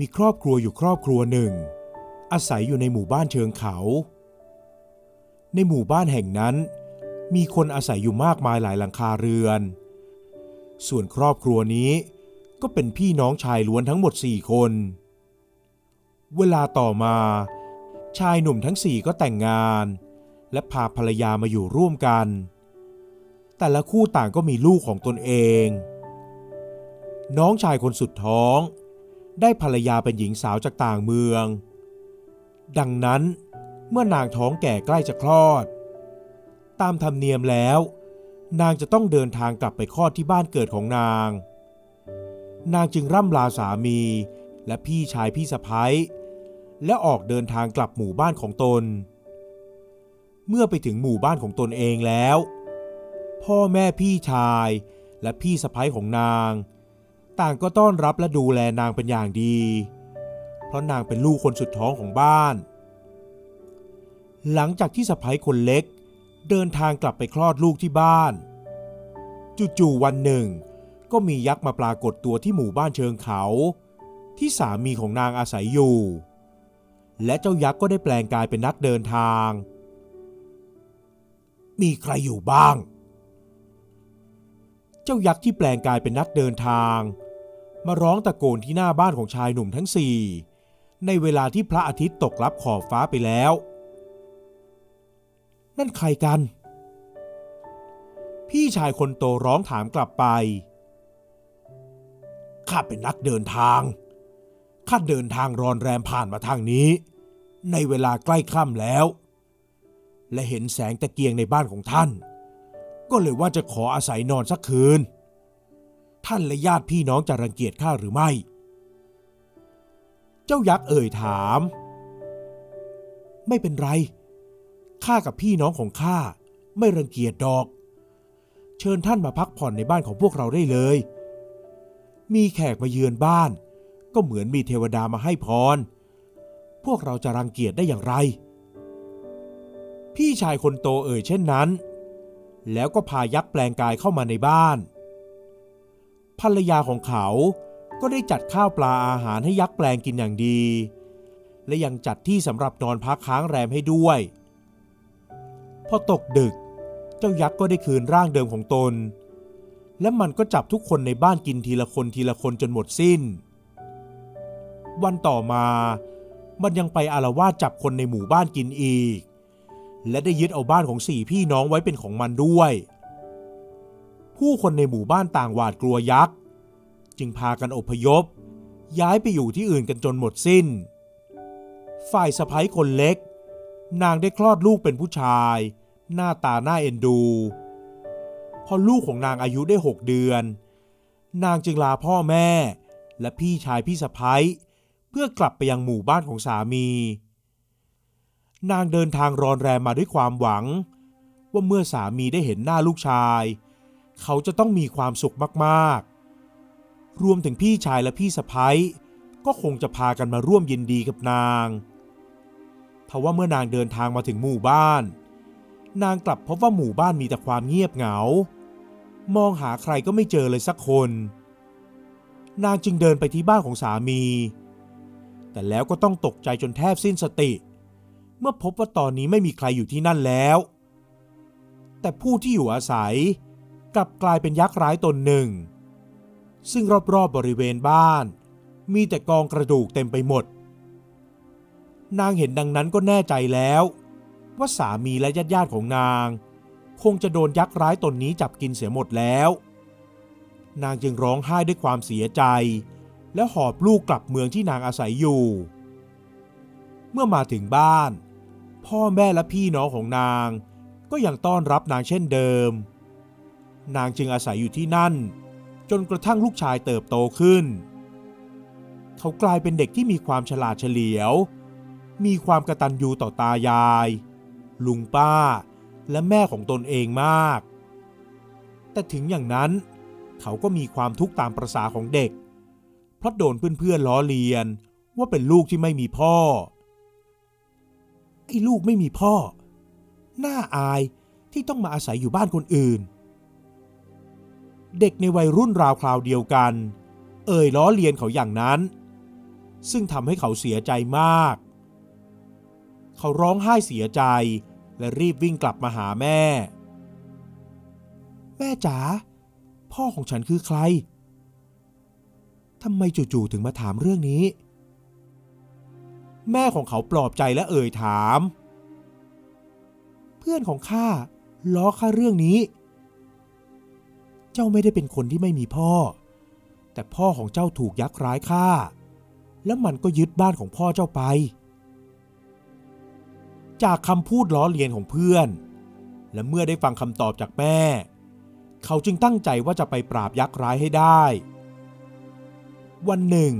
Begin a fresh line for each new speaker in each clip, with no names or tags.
มีครอบครัวอยู่ครอบครัวหนึ่ง อาศัยอยู่ในหมู่บ้านเชิงเขา ในหมู่บ้านแห่งนั้น มีคนอาศัยอยู่มากมายหลายหลังคาเรือน ส่วนครอบครัวนี้ก็เป็นพี่น้องชายล้วนทั้งหมดสี่คน เวลาต่อมา ชายหนุ่มทั้งสี่ก็แต่งงาน และพาภรรยามาอยู่ร่วมกัน แต่ละคู่ต่างก็มีลูกของตนเอง น้องชายคนสุดท้อง ได้ภรรยาเป็นหญิงสาวจากต่างเมือง ดังนั้นเมื่อนางท้องแก่ใกล้จะคลอด ตามธรรมเนียมแล้ว นางจะต้องเดินทางกลับไปคลอดที่บ้านเกิดของนาง นางจึงร่ำลาสามีและพี่ชายพี่สะพ้ายและออกเดินทางกลับหมู่บ้านของตน เมื่อไปถึงหมู่บ้านของตนเองแล้ว พ่อแม่พี่ชายและพี่สะพ้ายของนาง ต่างก็ต้อนรับและดูแลนางเป็นอย่างดี เพราะนางเป็นลูกคนสุดท้องของบ้าน หลังจากที่สะพ้ยคนเล็ก เดินทางกลับไปคลอดลูกที่บ้าน จู่ๆวันหนึ่ง ก็มียักษ์มาปรากฏตัวที่หมู่บ้านเชิงเขา ที่สามีของนางอาศัยอยู่ และเจ้ายักษ์ก็ได้แปลงกายเป็นนักเดินทาง มีใครอยู่บ้างเจ้ายักษ์ที่แปลงกายเป็นนักเดินทาง มาร้องตะโกนที่หน้าบ้านของชายหนุ่มทั้งสี่ในเวลาที่พระอาทิตย์ตกลับขอบฟ้าไปแล้ว นั่นใครกัน พี่ชายคนโตร้องถามกลับไป ข้าเป็นนักเดินทาง ข้าเดินทางรอนแรมผ่านมาทางนี้ ในเวลาใกล้ค่ำแล้ว และเห็นแสงตะเกียงในบ้านของท่าน ก็เลยว่าจะขออาศัยนอนสักคืน ท่านและญาติพี่น้องจะรังเกียจข้าหรือไม่ เจ้ายักษ์เอ่ยถาม ไม่เป็นไร ข้ากับพี่น้องของข้าไม่รังเกียจดอก เชิญท่านมาพักผ่อนในบ้านของพวกเราได้เลย มีแขกมาเยือนบ้าน ก็เหมือนมีเทวดามาให้พร พวกเราจะรังเกียจได้อย่างไร พี่ชายคนโตเอ่ยเช่นนั้น แล้วก็พายักษ์แปลงกายเข้ามาในบ้าน ภรรยาของเขาก็ได้จัดข้าวปลาอาหารให้ยักษ์แปลงกินอย่างดี และยังจัดที่สำหรับนอนพักค้างแรมให้ด้วย พอตกดึก เจ้ายักษ์ก็ได้คืนร่างเดิมของตน และมันก็จับทุกคนในบ้านกินทีละคนทีละคนจนหมดสิ้น วันต่อมามันยังไปอารวาสจับคนในหมู่บ้านกินอีก และได้ยึดเอาบ้านของสี่พี่น้องไว้เป็นของมันด้วย ผู้คนในหมู่บ้านต่างหวาดกลัวยักษ์ จึงพากันอพยพ ย้ายไปอยู่ที่อื่นกันจนหมดสิ้น ฝ่ายสะพ้ยคนเล็ก นางได้คลอดลูกเป็นผู้ชาย หน้าตาหน่าเอ็นดู พอลูกของนางอายุได้หกเดือน นางจึงลาพ่อแม่ และพี่ชายพี่สะพ้ยเพื่อกลับไปยังหมู่บ้านของสามี นางเดินทางรอนแรมมาด้วยความหวัง ว่าเมื่อสามีได้เห็นหน้าลูกชาย เขาจะต้องมีความสุขมากๆ รวมถึงพี่ชายและพี่สะพ้ยก็คงจะพากันมาร่วมยินดีกับนางทว่าเมื่อนางเดินทางมาถึงหมู่บ้าน นางกลับพบว่าหมู่บ้านมีแต่ความเงียบเหงา มองหาใครก็ไม่เจอเลยสักคน นางจึงเดินไปที่บ้านของสามี แต่แล้วก็ต้องตกใจจนแทบสิ้นสติ เมื่อพบว่าตอนนี้ไม่มีใครอยู่ที่นั่นแล้ว แต่ผู้ที่อยู่อาศัย กลับกลายเป็นยักษ์ร้ายตนหนึ่ง ซึ่งรอบๆบบริเวณบ้าน มีแต่กองกระดูกเต็มไปหมด นางเห็นดังนั้นก็แน่ใจแล้ว ว่าสามีและญาติๆของนาง คงจะโดนยักษ์ร้ายตนนี้จับกินเสียหมดแล้ว นางจึงร้องไห้ด้วยความเสียใจ แล้วหอบลูกกลับเมืองที่นางอาศัยอยู่ เมื่อมาถึงบ้าน พ่อแม่และพี่น้องของนางก็ยังต้อนรับนางเช่นเดิม นางจึงอาศัยอยู่ที่นั่น จนกระทั่งลูกชายเติบโตขึ้น เขากลายเป็นเด็กที่มีความฉลาดเฉลียว มีความกระตันยูต่อตายาย ลุงป้า และแม่ของตนเองมาก แต่ถึงอย่างนั้น เขาก็มีความทุกข์ตามประษาของเด็ก เพราะโดนเพื่อนๆล้อเลียนว่าเป็นลูกที่ไม่มีพ่อไอ้ลูกไม่มีพ่อ น่าอายที่ต้องมาอาศัยอยู่บ้านคนอื่น เด็กในวัยรุ่นราวคราวเดียวกัน เอ่ยล้อเลียนเขาอย่างนั้น ซึ่งทำให้เขาเสียใจมาก เขาร้องไห้เสียใจและรีบวิ่งกลับมาหาแม่ แม่จ๋าพ่อของฉันคือใครทำไมจู่ๆถึงมาถามเรื่องนี้ แม่ของเขาปลอบใจและเอ่ยถาม เพื่อนของข้าล้อข้าเรื่องนี้ เจ้าไม่ได้เป็นคนที่ไม่มีพ่อ แต่พ่อของเจ้าถูกยักษ์ร้ายฆ่า แล้วมันก็ยึดบ้านของพ่อเจ้าไป จากคำพูดล้อเลียนของเพื่อน และเมื่อได้ฟังคำตอบจากแม่ เขาจึงตั้งใจว่าจะไปปราบยักษ์ร้ายให้ได้ วันหนึ่ง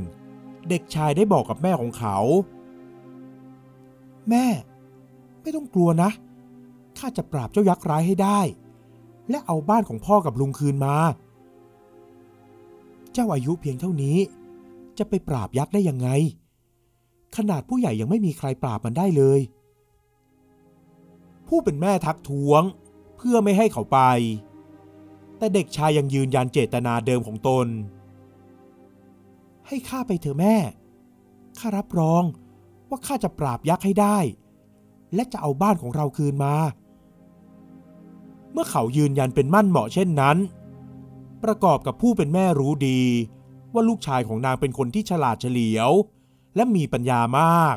เด็กชายได้บอกกับแม่ของเขา แม่ ไม่ต้องกลัวนะข้าจะปราบเจ้ายักษ์ร้ายให้ได้ และเอาบ้านของพ่อกับลุงคืนมา เจ้าอายุเพียงเท่านี้ จะไปปราบยักษ์ได้ยังไง ขนาดผู้ใหญ่ยังไม่มีใครปราบมันได้เลย ผู้เป็นแม่ทักท้วงเพื่อไม่ให้เขาไป แต่เด็กชายยังยืนยันเจตนาเดิมของตน ให้ข้าไปเถอะแม่ ข้ารับรองว่าข้าจะปราบยักษ์ให้ได้ และจะเอาบ้านของเราคืนมา เมื่อเขายืนยันเป็นมั่นเหมาะเช่นนั้น ประกอบกับผู้เป็นแม่รู้ดี ว่าลูกชายของนางเป็นคนที่ฉลาดเฉลียว และมีปัญญามาก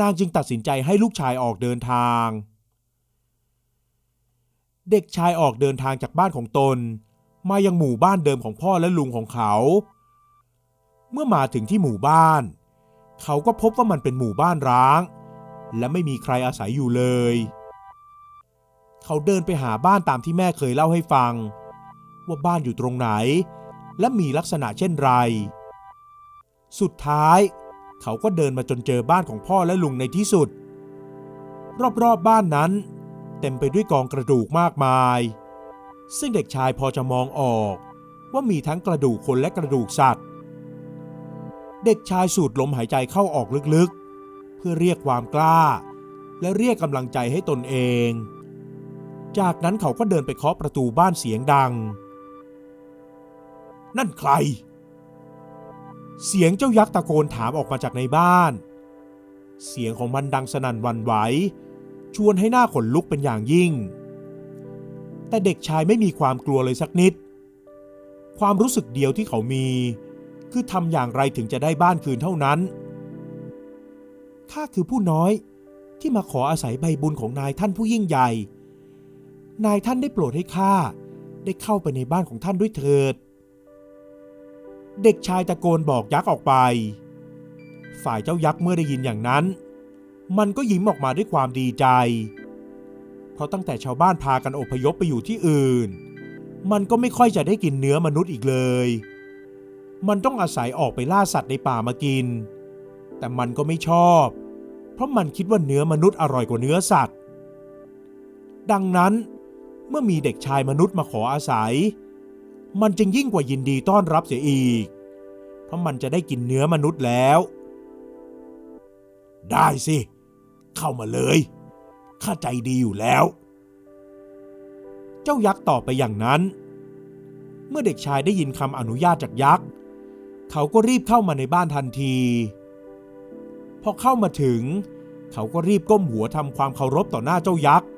นางจึงตัดสินใจให้ลูกชายออกเดินทาง เด็กชายออกเดินทางจากบ้านของตน มายังหมู่บ้านเดิมของพ่อและลุงของเขา เมื่อมาถึงที่หมู่บ้าน เขาก็พบว่ามันเป็นหมู่บ้านร้าง และไม่มีใครอาศัยอยู่เลย เขาเดินไปหาบ้านตามที่แม่เคยเล่าให้ฟัง ว่าบ้านอยู่ตรงไหน และมีลักษณะเช่นไร สุดท้าย เขาก็เดินมาจนเจอบ้านของพ่อและลุงในที่สุด รอบๆบบ้านนั้น เต็มไปด้วยกองกระดูกมากมาย ซึ่งเด็กชายพอจะมองออก ว่ามีทั้งกระดูกคนและกระดูกสัตว์ เด็กชายสูดลมหายใจเข้าออกลึกๆ เพื่อเรียกความกล้า และเรียกกำลังใจให้ตนเอง จากนั้นเขาก็เดินไปเคาะประตูบ้านเสียงดัง นั่นใคร เสียงเจ้ายักษ์ตะโกนถามออกมาจากในบ้าน เสียงของมันดังสนั่นวันไหว ชวนให้หน้าขนลุกเป็นอย่างยิ่ง แต่เด็กชายไม่มีความกลัวเลยสักนิด ความรู้สึกเดียวที่เขามี คือทำอย่างไรถึงจะได้บ้านคืนเท่านั้น ข้าคือผู้น้อยที่มาขออาศัยใบบุญของนายท่านผู้ยิ่งใหญ่ นายท่านได้โปรดให้ข้าได้เข้าไปในบ้านของท่านด้วยเถิด เด็กชายตะโกนบอกยักษ์ออกไป ฝ่ายเจ้ายักษ์เมื่อได้ยินอย่างนั้น มันก็ยิ้มออกมาด้วยความดีใจ เพราะตั้งแต่ชาวบ้านพากันอพยพไปอยู่ที่อื่น มันก็ไม่ค่อยจะได้กินเนื้อมนุษย์อีกเลย มันต้องอาศัยออกไปล่าสัตว์ในป่ามากิน แต่มันก็ไม่ชอบ เพราะมันคิดว่าเนื้อมนุษย์อร่อยกว่าเนื้อสัตว์ ดังนั้น เมื่อมีเด็กชายมนุษย์มาขออาศัย มันจึงยิ่งกว่ายินดีต้อนรับเสียอีก เพราะมันจะได้กินเนื้อมนุษย์แล้ว ได้สิ เข้ามาเลย ข้าใจดีอยู่แล้ว เจ้ายักษ์ตอบไปอย่างนั้น เมื่อเด็กชายได้ยินคำอนุญาตจากยักษ์ เขาก็รีบเข้ามาในบ้านทันที พอเข้ามาถึง เขาก็รีบก้มหัวทำความเคารพต่อหน้าเจ้ายักษ์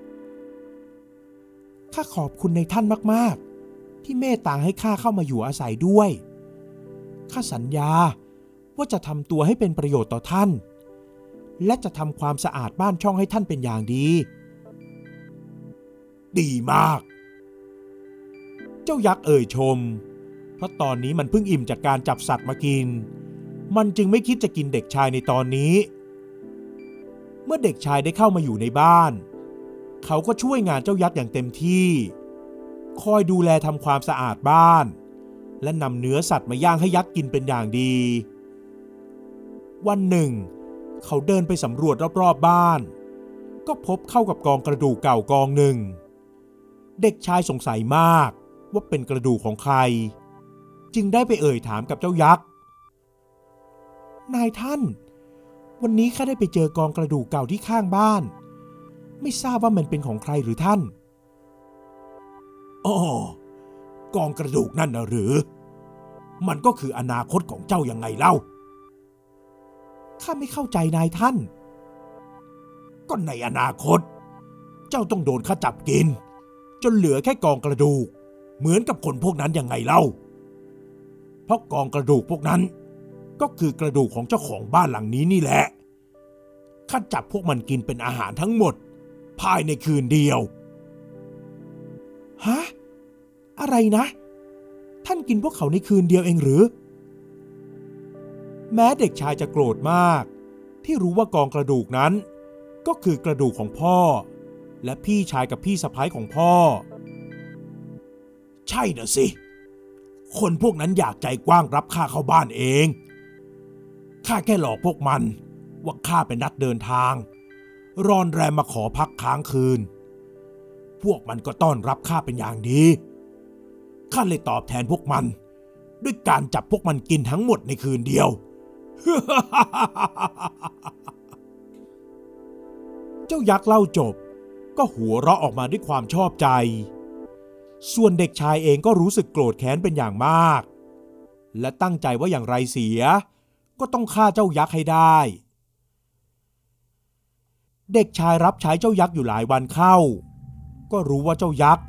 ข้าขอบคุณในท่านมากๆ ที่เมตตาให้ข้าเข้ามาอยู่อาศัยด้วย ข้าสัญญาว่าจะทำตัวให้เป็นประโยชน์ต่อท่าน และจะทำความสะอาดบ้านช่องให้ท่านเป็นอย่างดี ดีมาก เจ้ายักษ์เอ่ยชม เพราะตอนนี้มันเพิ่งอิ่มจากการจับสัตว์มากิน มันจึงไม่คิดจะกินเด็กชายในตอนนี้ เมื่อเด็กชายได้เข้ามาอยู่ในบ้าน เขาก็ช่วยงานเจ้ายักษ์อย่างเต็มที่ คอยดูแลทำความสะอาดบ้าน และนำเนื้อสัตว์มาย่างให้ยักษ์กินเป็นอย่างดี วันหนึ่ง เขาเดินไปสำรวจรอบๆบ้าน ก็พบเข้ากับกองกระดูกเก่ากองหนึ่ง เด็กชายสงสัยมากว่าเป็นกระดูกของใคร จึงได้ไปเอ่ยถามกับเจ้ายักษ์ นายท่าน วันนี้ข้าได้ไปเจอกองกระดูกเก่าที่ข้างบ้าน ไม่ทราบว่ามันเป็นของใครหรือท่านอ๋อกองกระดูกนั่นนะหรือ มันก็คืออนาคตของเจ้ายังไงเล่า ข้าไม่เข้าใจนายท่าน ก็ในอนาคต เจ้าต้องโดนข้าจับกิน จนเหลือแค่กองกระดูก เหมือนกับคนพวกนั้นยังไงเล่า เพราะกองกระดูกพวกนั้น ก็คือกระดูกของเจ้าของบ้านหลังนี้นี่แหละ ข้าจับพวกมันกินเป็นอาหารทั้งหมด ภายในคืนเดียว ฮะ อะไรนะ ท่านกินพวกเขาในคืนเดียวเองหรือ แม้เด็กชายจะโกรธมาก ที่รู้ว่ากองกระดูกนั้น ก็คือกระดูกของพ่อ และพี่ชายกับพี่สะพ้ายของพ่อ ใช่นะสิ คนพวกนั้นอยากใจกว้างรับข้าเข้าบ้านเองข้าแค่หลอกพวกมันว่าข้าเป็นนัดเดินทาง รอนแรมมาขอพักค้างคืน พวกมันก็ต้อนรับข้าเป็นอย่างดี ข้าเลยตอบแทนพวกมัน ด้วยการจับพวกมันกินทั้งหมดในคืนเดียว เจ้ายักษ์เล่าจบ ก็หัวเราะออกมาด้วยความชอบใจ ส่วนเด็กชายเองก็รู้สึกโกรธแค้นเป็นอย่างมาก และตั้งใจว่าอย่างไรเสีย ก็ต้องฆ่าเจ้ายักษ์ให้ได้ เด็กชายรับใช้เจ้ายักษ์อยู่หลายวันเข้า ก็รู้ว่าเจ้ายักษ์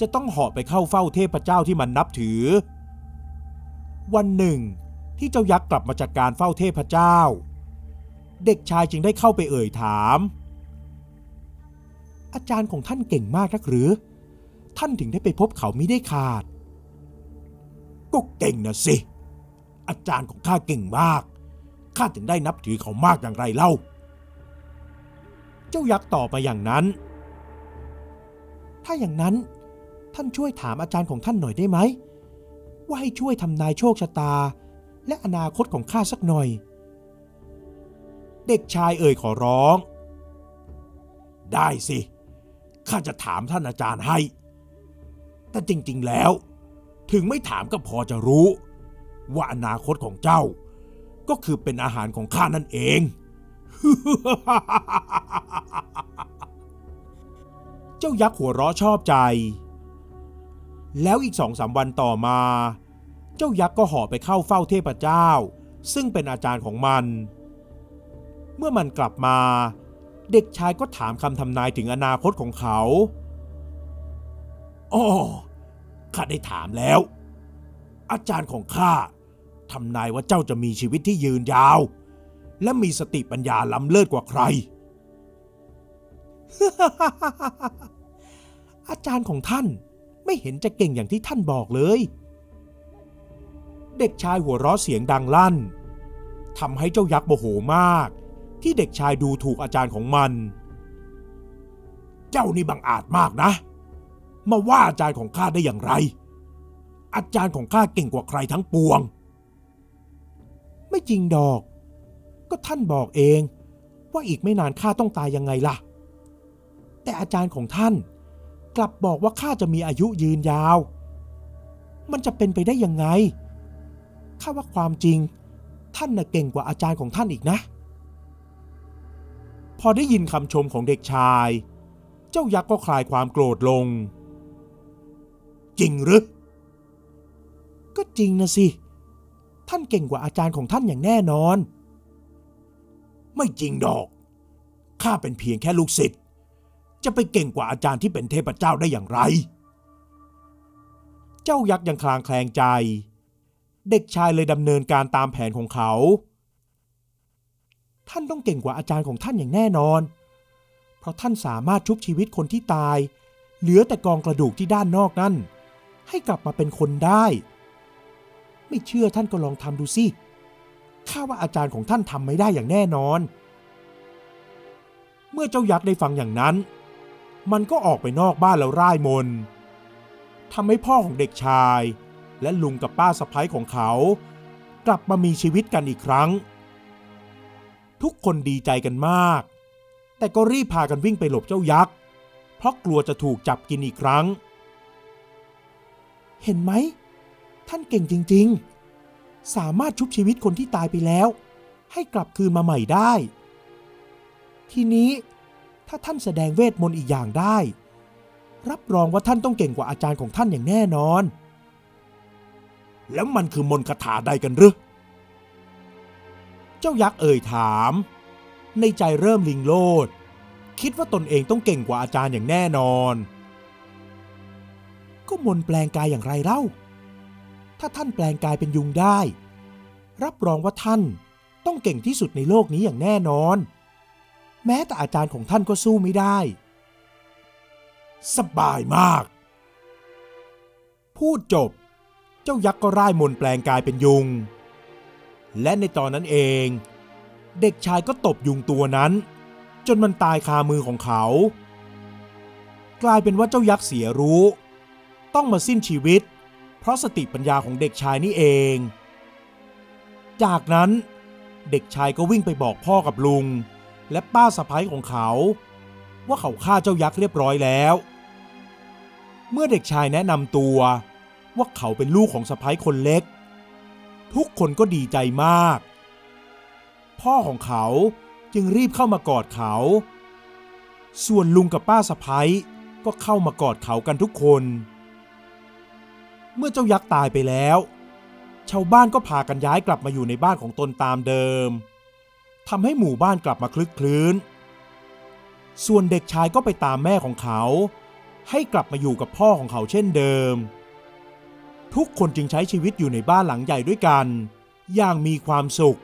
จะต้องเหาะไปเข้าเฝ้าเทพเจ้าที่มันนับถือ วันหนึ่ง ที่เจ้ายักษ์กลับมาจากการเฝ้าเทพเจ้า เด็กชายจึงได้เข้าไปเอ่ยถาม อาจารย์ของท่านเก่งมากนักหรือ ท่านถึงได้ไปพบเขามิได้ขาด ก็เก่งนะสิ อาจารย์ของข้าเก่งมากข้าถึงได้นับถือเขามากอย่างไรเล่า เจ้ายักษ์ตอบมาอย่างนั้น ถ้าอย่างนั้น ท่านช่วยถามอาจารย์ของท่านหน่อยได้ไหม ว่าให้ช่วยทำนายโชคชะตา และอนาคตของข้าสักหน่อย เด็กชายเอ่ยขอร้อง ได้สิ ข้าจะถามท่านอาจารย์ให้ แต่จริง ๆ แล้ว ถึงไม่ถามก็พอจะรู้ ว่าอนาคตของเจ้า ก็คือเป็นอาหารของข้านั่นเอง เจ้ายักษ์หัวเราะชอบใจ แล้วอีกสองสามวันต่อมา เจ้ายักษ์ก็ห่อไปเข้าเฝ้าเทพเจ้า ซึ่งเป็นอาจารย์ของมัน เมื่อมันกลับมา เด็กชายก็ถามคำทำนายถึงอนาคตของเขาอ๋อข้าได้ถามแล้ว อาจารย์ของข้าทำนายว่าเจ้าจะมีชีวิตที่ยืนยาว และมีสติปัญญาล้ำเลิศกว่าใคร อาจารย์ของท่านไม่เห็นจะเก่งอย่างที่ท่านบอกเลย เด็กชายหัวเราะเสียงดังลั่นทำให้เจ้ายักษ์โมโหมาก ที่เด็กชายดูถูกอาจารย์ของมัน เจ้านี่บังอาจมากนะ มาว่าอาจารย์ของข้าได้อย่างไร อาจารย์ของข้าเก่งกว่าใครทั้งปวง ไม่จริงดอก ก็ท่านบอกเอง ว่าอีกไม่นานข้าต้องตายยังไงล่ะ แต่อาจารย์ของท่าน กลับบอกว่าข้าจะมีอายุยืนยาว มันจะเป็นไปได้ยังไงข้าว่าความจริง ท่านน่ะเก่งกว่าอาจารย์ของท่านอีกนะ พอได้ยินคำชมของเด็กชาย เจ้ายักษ์ก็คลายความโกรธลง จริงหรือ ก็จริงนะสิ ท่านเก่งกว่าอาจารย์ของท่านอย่างแน่นอน ไม่จริงดอก ข้าเป็นเพียงแค่ลูกศิษย์ จะไปเก่งกว่าอาจารย์ที่เป็นเทพเจ้าได้อย่างไร เจ้ายักษ์ยังคลางแคลงใจ เด็กชายเลยดำเนินการตามแผนของเขา ท่านต้องเก่งกว่าอาจารย์ของท่านอย่างแน่นอน เพราะท่านสามารถชุบชีวิตคนที่ตาย เหลือแต่กองกระดูกที่ด้านนอกนั่น ให้กลับมาเป็นคนได้ ไม่เชื่อท่านก็ลองทำดูสิ ข้าว่าอาจารย์ของท่านทำไม่ได้อย่างแน่นอน เมื่อเจ้ายักษ์ได้ฟังอย่างนั้น มันก็ออกไปนอกบ้านแล้วร่ายมนทำให้พ่อของเด็กชาย และลุงกับป้าสะพ้ยของเขา กลับมามีชีวิตกันอีกครั้ง ทุกคนดีใจกันมาก แต่ก็รีบพากันวิ่งไปหลบเจ้ายักษ์ เพราะกลัวจะถูกจับกินอีกครั้ง เห็นไหม ท่านเก่งจริง ๆ สามารถชุบชีวิตคนที่ตายไปแล้ว ให้กลับคืนมาใหม่ได้ ทีนี้ถ้าท่านแสดงเวทมนต์อีกอย่างได้ รับรองว่าท่านต้องเก่งกว่าอาจารย์ของท่านอย่างแน่นอน แล้วมันคือมนต์คาถาใดกันหรือเจ้ายักษ์เอ่ยถาม ในใจเริ่มลิงโลด คิดว่าตนเองต้องเก่งกว่าอาจารย์อย่างแน่นอน ก็มนต์แปลงกายอย่างไรเล่า ถ้าท่านแปลงกายเป็นยุงได้ รับรองว่าท่านต้องเก่งที่สุดในโลกนี้อย่างแน่นอน แม้แต่อาจารย์ของท่านก็สู้ไม่ได้ สบายมาก พูดจบ เจ้ายักษ์ก็ร่ายมนแปลงกายเป็นยุง และในตอนนั้นเอง เด็กชายก็ตบยุงตัวนั้น จนมันตายคามือของเขา กลายเป็นว่าเจ้ายักษ์เสียรู้ ต้องมาสิ้นชีวิต เพราะสติปัญญาของเด็กชายนี่เอง จากนั้นเด็กชายก็วิ่งไปบอกพ่อกับลุง และป้าสะพ้ายของเขา ว่าเขาฆ่าเจ้ายักษ์เรียบร้อยแล้ว เมื่อเด็กชายแนะนำตัว ว่าเขาเป็นลูกของสะพ้ายคนเล็ก ทุกคนก็ดีใจมาก พ่อของเขาจึงรีบเข้ามากอดเขา ส่วนลุงกับป้าสะพ้ายก็เข้ามากอดเขากันทุกคน เมื่อเจ้ายักษ์ตายไปแล้ว ชาวบ้านก็พากันย้ายกลับมาอยู่ในบ้านของตนตามเดิมทำให้หมู่บ้านกลับมาคลึกคลื้น ส่วนเด็กชายก็ไปตามแม่ของเขา ให้กลับมาอยู่กับพ่อของเขาเช่นเดิม ทุกคนจึงใช้ชีวิตอยู่ในบ้านหลังใหญ่ด้วยกัน อย่างมีความสุข